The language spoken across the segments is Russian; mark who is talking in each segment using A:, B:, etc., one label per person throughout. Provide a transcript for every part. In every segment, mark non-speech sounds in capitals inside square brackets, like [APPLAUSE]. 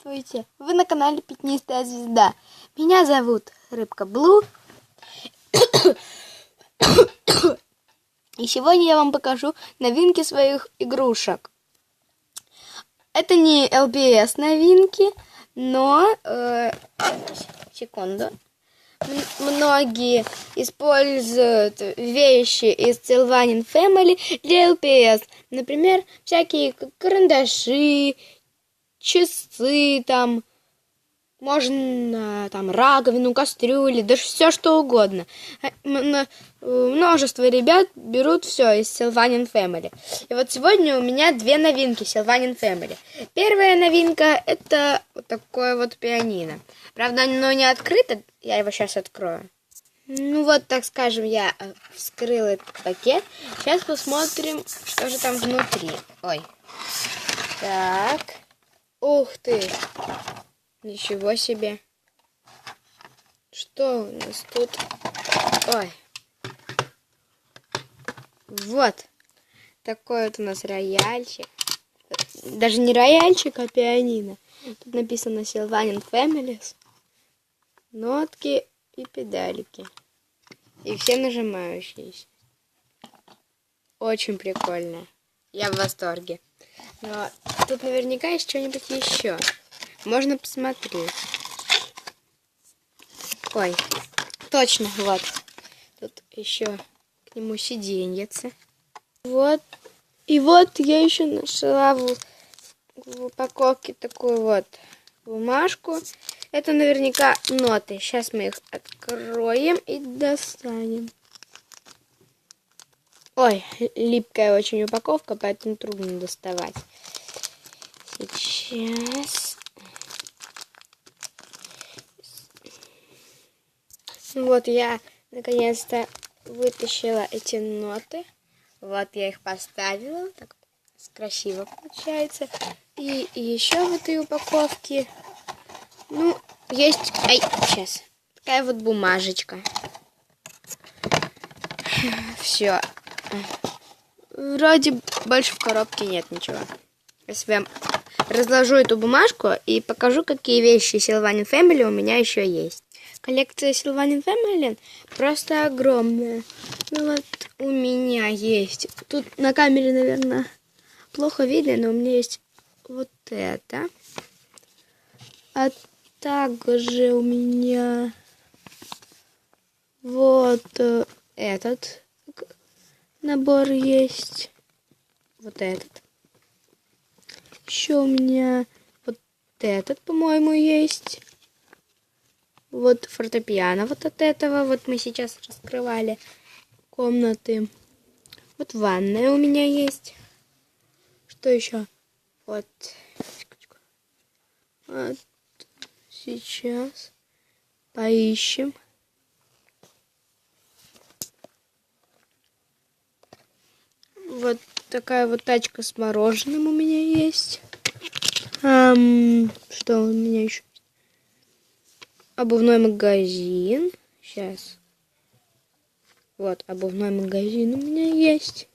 A: Здравствуйте! Вы на канале Пятнистая Звезда. Меня зовут Рыбка Блу. И сегодня я вам покажу новинки своих игрушек. Это не LBS новинки, но... Э, секунду. Многие используют вещи из Sylvanian Family для LPS. Например, всякие карандаши, часы там, можно там раковину, кастрюли, да все что угодно. Э, множество ребят берут все из Sylvanian Family. И вот сегодня у меня две новинки Sylvanian Family. Первая новинка это вот такое вот пианино. Правда, оно не открыто, я его сейчас открою. Ну вот, так скажем, я э, вскрыла этот пакет. Сейчас посмотрим, что же там внутри. Ой. Так. Ух ты! Ничего себе! Что у нас тут? Ой! Вот! Такой вот у нас рояльчик. Даже не рояльчик, а пианино. Тут написано Sylvanian Families. Нотки и педальки. И все нажимающиеся. Очень прикольно. Я в восторге. Но тут наверняка есть что-нибудь еще. Можно посмотреть. Ой, точно, вот. Тут еще к нему сиденьице. Вот. И вот я еще нашла в, в упаковке такую вот бумажку. Это наверняка ноты. Сейчас мы их откроем и достанем. Ой, липкая очень упаковка, поэтому трудно доставать. Сейчас. Вот я наконец-то вытащила эти ноты. Вот я их поставила. Так красиво получается. И, еще в этой упаковке, ну, есть... Ай, сейчас. Такая вот бумажечка. Все. Вроде больше в коробке нет ничего. Если разложу эту бумажку и покажу, какие вещи Sylvanian Family у меня еще есть. Коллекция Sylvanian Family просто огромная. Ну вот у меня есть. Тут на камере, наверное, плохо видно, но у меня есть вот это. А также у меня вот э, этот набор есть. Вот этот. Еще у меня вот этот, по-моему, есть. Вот фортепиано вот от этого. Вот мы сейчас раскрывали комнаты. Вот ванная у меня есть. Что еще? Вот. Вот. Сейчас поищем. Вот такая вот тачка с мороженым у меня есть. Эм, что у меня еще? Обувной магазин. Сейчас. Вот, обувной магазин у меня есть.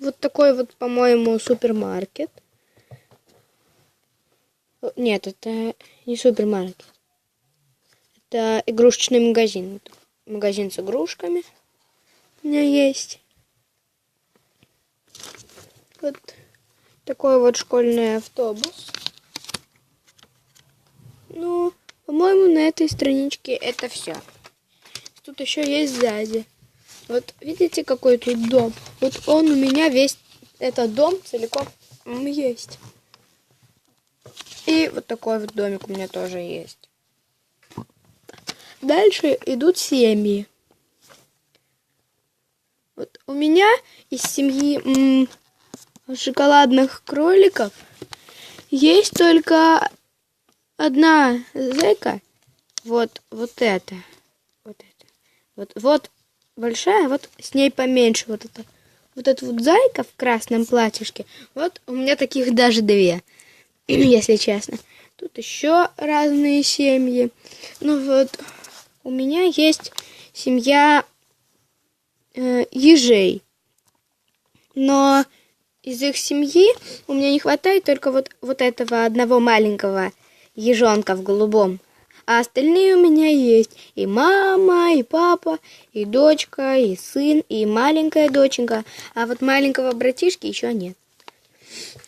A: Вот такой вот, по-моему, супермаркет. Нет, это не супермаркет. Это игрушечный магазин. Магазин с игрушками у меня есть. Вот такой вот школьный автобус. Ну, по-моему, на этой страничке это все. Тут еще есть сзади. Вот видите, какой тут дом? Вот он у меня весь этот дом целиком есть. И вот такой вот домик у меня тоже есть. Дальше идут семьи. Вот у меня из семьи шоколадных кроликов есть только одна зайка. Вот, вот это. Вот это. Вот, вот большая, вот с ней поменьше. Вот это. Вот эта вот зайка в красном платьишке. Вот у меня таких даже две, [CLEARS THROAT] если честно. Тут еще разные семьи. Ну вот, у меня есть семья э, ежей. Но из их семьи у меня не хватает только вот, вот этого одного маленького ежонка в голубом. А остальные у меня есть. И мама, и папа, и дочка, и сын, и маленькая доченька. А вот маленького братишки еще нет.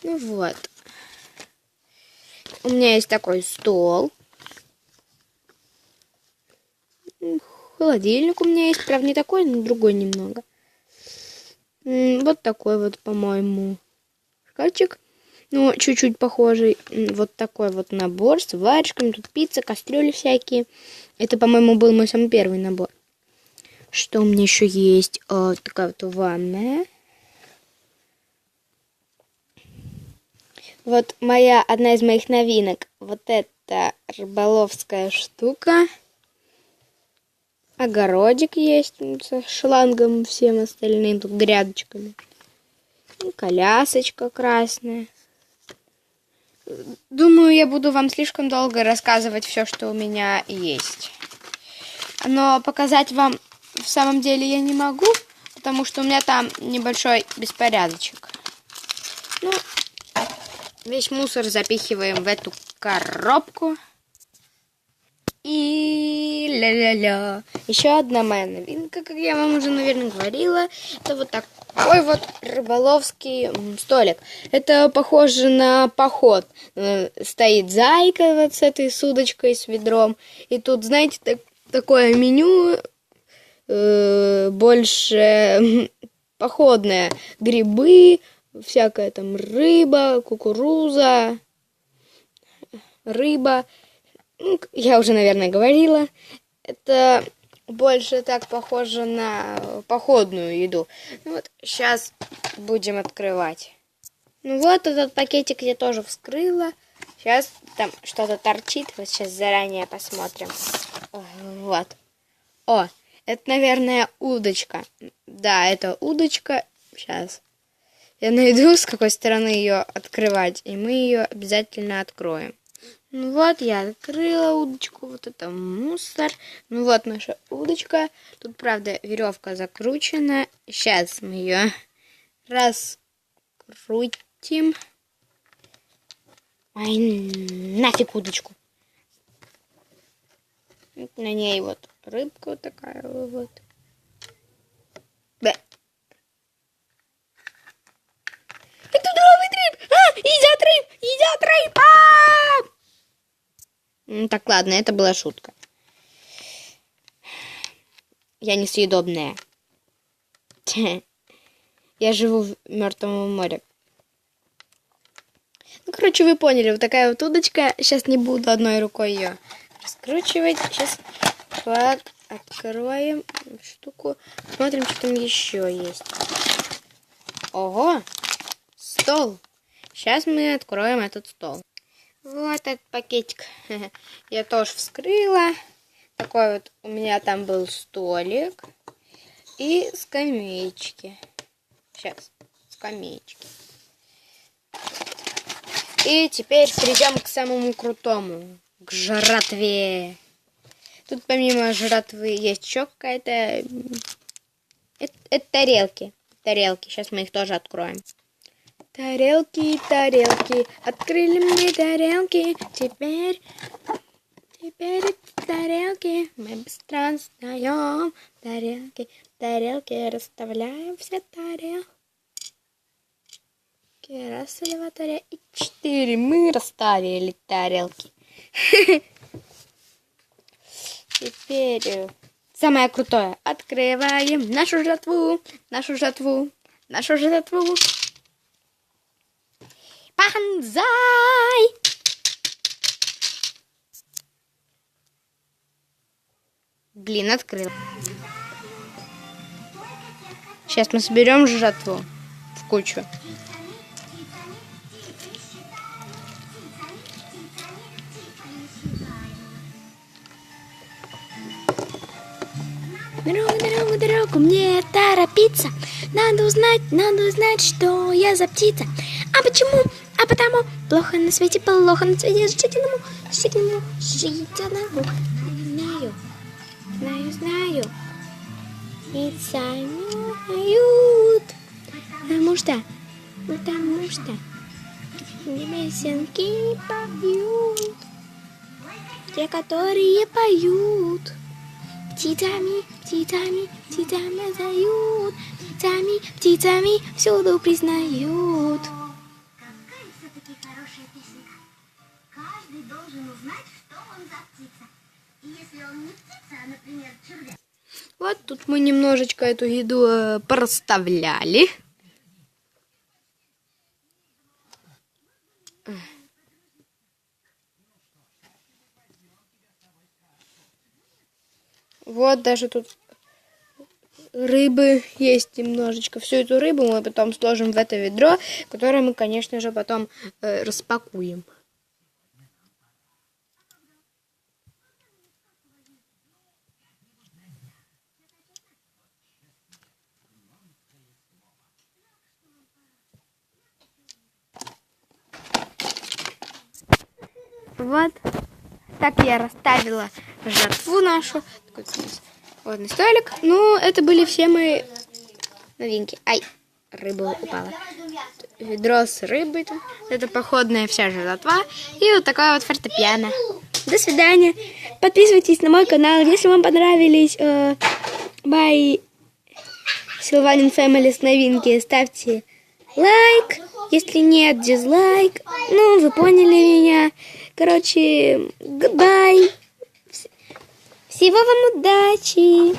A: Ну вот. У меня есть такой стол. Холодильник у меня есть, правда, не такой, но другой немного. Вот такой вот, по-моему, шкафчик. Ну, чуть-чуть похожий. Вот такой вот набор с варежками. Тут пицца, кастрюли всякие. Это, по-моему, был мой самый первый набор. Что у меня еще есть? О, такая вот ванная. Вот моя, одна из моих новинок. Вот эта рыболовская штука. Огородик есть с шлангом всем остальным, тут грядочками. И колясочка красная. Думаю, я буду вам слишком долго рассказывать все, что у меня есть. Но показать вам в самом деле я не могу, потому что у меня там небольшой беспорядочек. Ну, весь мусор запихиваем в эту коробку. И ля-ля-ля. Еще одна моя новинка, как я вам уже, наверное, говорила. Это вот такой вот рыболовский столик. Это похоже на поход. Э, стоит зайка вот с этой с удочкой, с ведром. И тут, знаете, так, такое меню э, больше походное. Грибы, всякая там рыба, кукуруза, рыба я уже, наверное, говорила, это больше так похоже на походную еду. Ну вот, сейчас будем открывать. Ну вот, этот пакетик я тоже вскрыла. Сейчас там что-то торчит. Вот сейчас заранее посмотрим. Вот. О, это, наверное, удочка. Да, это удочка. Сейчас. Я найду, с какой стороны ее открывать. И мы ее обязательно откроем. Ну вот, я открыла удочку, вот это мусор. Ну вот наша удочка. Тут, правда, веревка закручена. Сейчас мы ее раскрутим. Ай, нафиг удочку. На ней вот рыбка вот такая вот. Так, ладно, это была шутка. Я несъедобная. [LAUGHS] Я живу в Мертвом море. Ну, короче, вы поняли, вот такая вот удочка. Сейчас не буду одной рукой ее раскручивать. Сейчас вот откроем штуку. Смотрим, что там еще есть. Ого! Стол. Сейчас мы откроем этот стол. Вот этот пакетик [LAUGHS] я тоже вскрыла. Такой вот у меня там был столик и скамеечки. Сейчас, скамеечки. И теперь перейдем к самому крутому, к жратве. Тут помимо жратвы есть еще какая-то... Это, это тарелки. Тарелки. Сейчас мы их тоже откроем. Тарелки, тарелки, открыли мне тарелки, теперь, теперь тарелки мы быстро сдаем. Тарелки, тарелки, расставляем все тарелки. Раз, два, три и четыре. Мы расставили тарелки. [LAUGHS] Теперь самое крутое. Открываем нашу жатву, нашу жатву, нашу жатву. Банзай! Блин, открыл. Сейчас мы соберем жатву в кучу. Дорогу, дорогу, дорогу, мне торопиться. Надо узнать, надо узнать, что я за птица. А почему а потому плохо на свете, плохо на свете жительному, жительному, жительному. Знаю, знаю, знаю. И знают. потому что, потому что песенки поют, те, которые поют. Птицами, птицами, птицами зовут, птицами, птицами всюду признают.
B: Каждый должен узнать, что он за птица. И если он не птица, а, например, червяк,
A: Вот тут мы немножечко эту еду э, проставляли. Вот даже тут рыбы есть немножечко. Всю эту рыбу мы потом сложим в это ведро, которое мы, конечно же, потом э, распакуем. Вот. Так я расставила жертву нашу. Здесь водный столик. Ну, это были все мои новинки. Ай, рыба упала. Ведро с рыбой там. Это походная вся жратва. И вот такая вот фортепиано. До свидания. Подписывайтесь на мой канал, если вам понравились э, мои Силванин Фэмилис новинки. Ставьте лайк. Если нет, дизлайк. Ну, вы поняли меня. Короче, goodbye. Всего вам удачи.